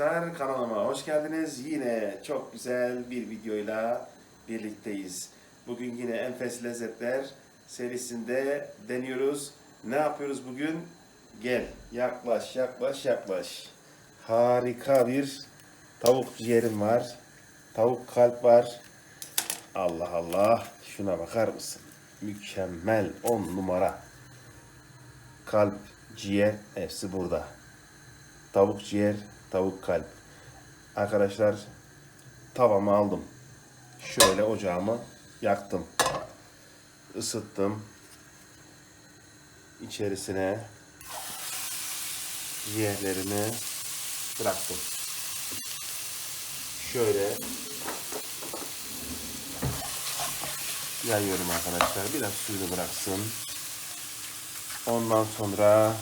arkadaşlar kanalıma hoş geldiniz. Yine çok güzel bir videoyla birlikteyiz. Bugün yine Enfes Lezzetler serisinde deniyoruz. Ne yapıyoruz bugün? Gel yaklaş yaklaş yaklaş. Harika bir tavuk ciğerim var. Tavuk kalp var. Allah Allah şuna bakar mısın? Mükemmel 10 numara. Kalp, ciğer hepsi burada. Tavuk ciğer, tavuk kalp. Arkadaşlar tavamı aldım. Şöyle ocağımı yaktım. Isıttım. İçerisine ciğerlerimi bıraktım. Şöyle yayıyorum arkadaşlar. Biraz suyunu bıraksın. Ondan sonra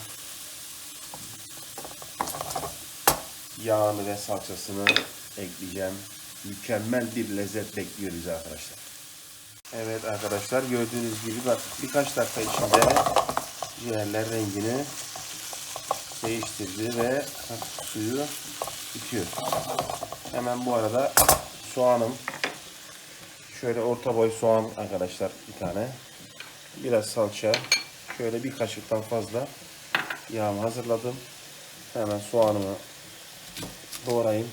yağını ve salçasını ekleyeceğim. Mükemmel bir lezzet bekliyoruz arkadaşlar. Evet arkadaşlar gördüğünüz gibi bak birkaç dakika içinde ciğerler rengini değiştirdi ve suyu bitiyor. Hemen bu arada soğanım şöyle orta boy soğan arkadaşlar bir tane biraz salça şöyle bir kaşıktan fazla yağımı hazırladım. Hemen soğanımı doğrayayım.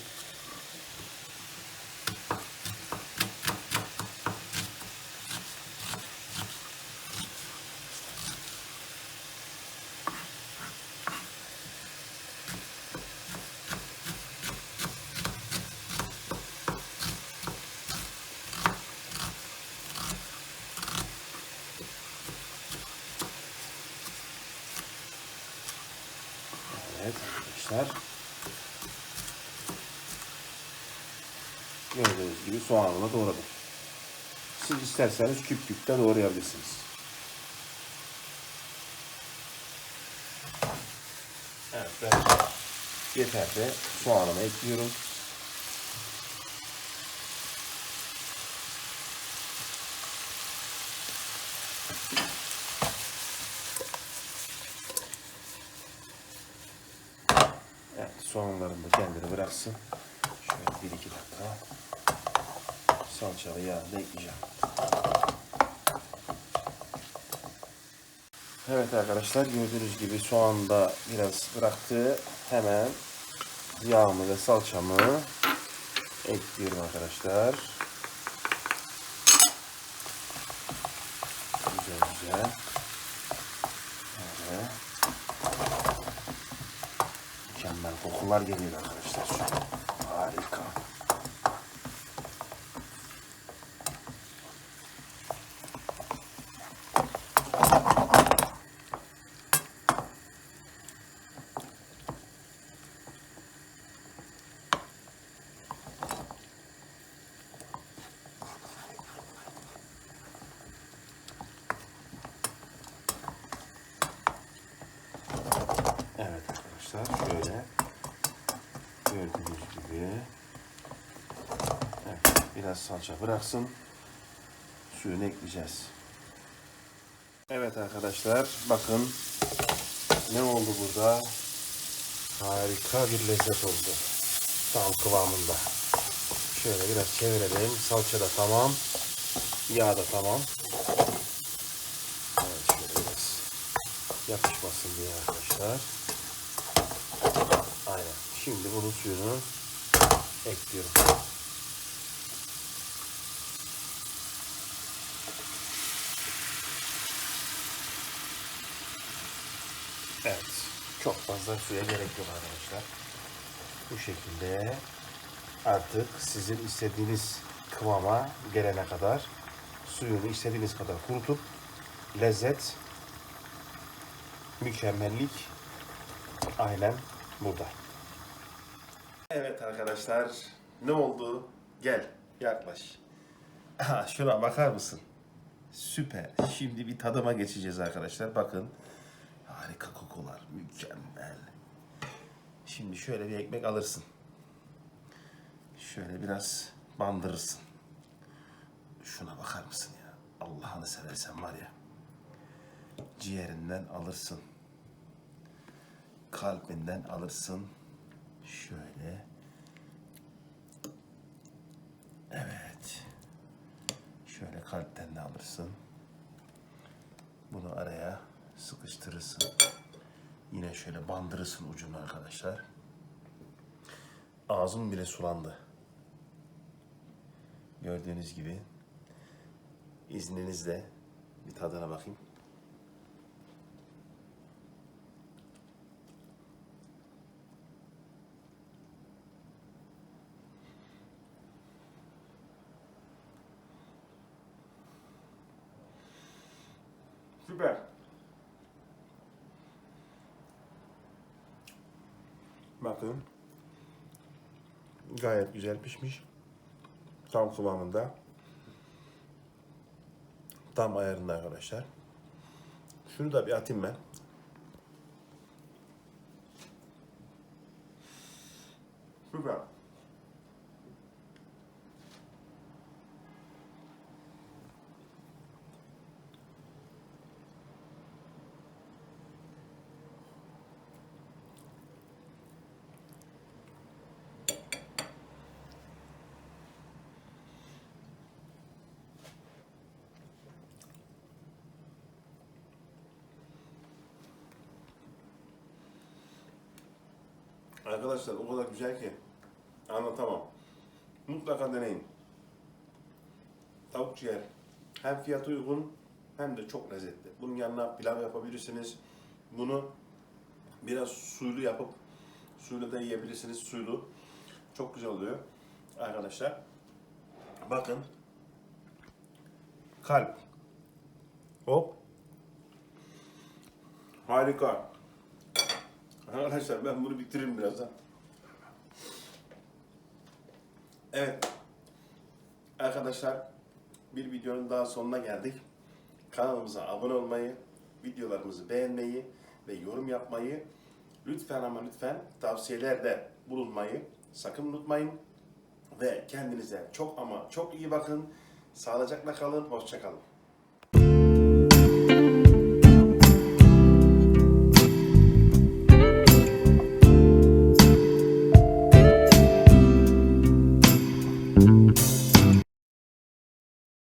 Evet arkadaşlar. Gördüğünüz gibi soğanını doğradım. Siz isterseniz küp küp de doğrayabilirsiniz. Evet ben yeter de soğanımı ekliyorum. Evet soğanlarım da kendini bıraksın. Bir iki dakika salçalı yağ da ekleyeceğim. Evet arkadaşlar gördüğünüz gibi soğan da biraz bıraktı. Hemen yağımı ve salçamı ekliyorum arkadaşlar. Güzel güzel. Evet. Mükemmel kokular geliyor arkadaşlar. Harika. Evet arkadaşlar şöyle gördüğünüz gibi biraz salça bıraksın suyunu ekleyeceğiz. Evet arkadaşlar bakın ne oldu burada harika bir lezzet oldu tam kıvamında. Şöyle biraz çevirelim salça da tamam yağ da tamam. Evet şöyle biraz yapışmasın diye arkadaşlar. Aynen. Şimdi bunun suyunu ekliyorum. Evet. Çok fazla suya gerek yok arkadaşlar. Bu şekilde artık sizin istediğiniz kıvama gelene kadar suyunu istediğiniz kadar kurutup lezzet mükemmellik aynen burada. Evet arkadaşlar ne oldu? Gel yaklaş. Aha, şuna bakar mısın? Süper. Şimdi bir tadıma geçeceğiz arkadaşlar. Bakın. Harika kokular. Mükemmel. Şimdi şöyle bir ekmek alırsın. Şöyle biraz bandırırsın. Şuna bakar mısın ya? Allah'ını seversen var ya. Ciğerinden alırsın. Kalbinden alırsın. Şöyle. Evet. Şöyle kalpten de alırsın. Bunu araya sıkıştırırsın. Yine şöyle bandırırsın ucunu arkadaşlar. Ağzım bile sulandı. Gördüğünüz gibi izninizle bir tadına bakayım. Süper. Bakın. Gayet güzel pişmiş. Tam kıvamında. Tam ayarında arkadaşlar. Şunu da bir atayım ben. Süper. Arkadaşlar o kadar güzel ki anlatamam. Mutlaka deneyin. Tavuk ciğer hem fiyatı uygun hem de çok lezzetli. Bunun yanına pilav yapabilirsiniz. Bunu biraz suylu yapıp suyla da yiyebilirsiniz. Suylu. Çok güzel oluyor. Arkadaşlar bakın kalp hop harika. Arkadaşlar ben bunu bitiririm birazdan. Evet. Arkadaşlar bir videonun daha sonuna geldik. Kanalımıza abone olmayı, videolarımızı beğenmeyi ve yorum yapmayı lütfen ama lütfen tavsiyelerde bulunmayı sakın unutmayın. Ve kendinize çok ama çok iyi bakın. Sağlıcakla kalın, hoşça kalın.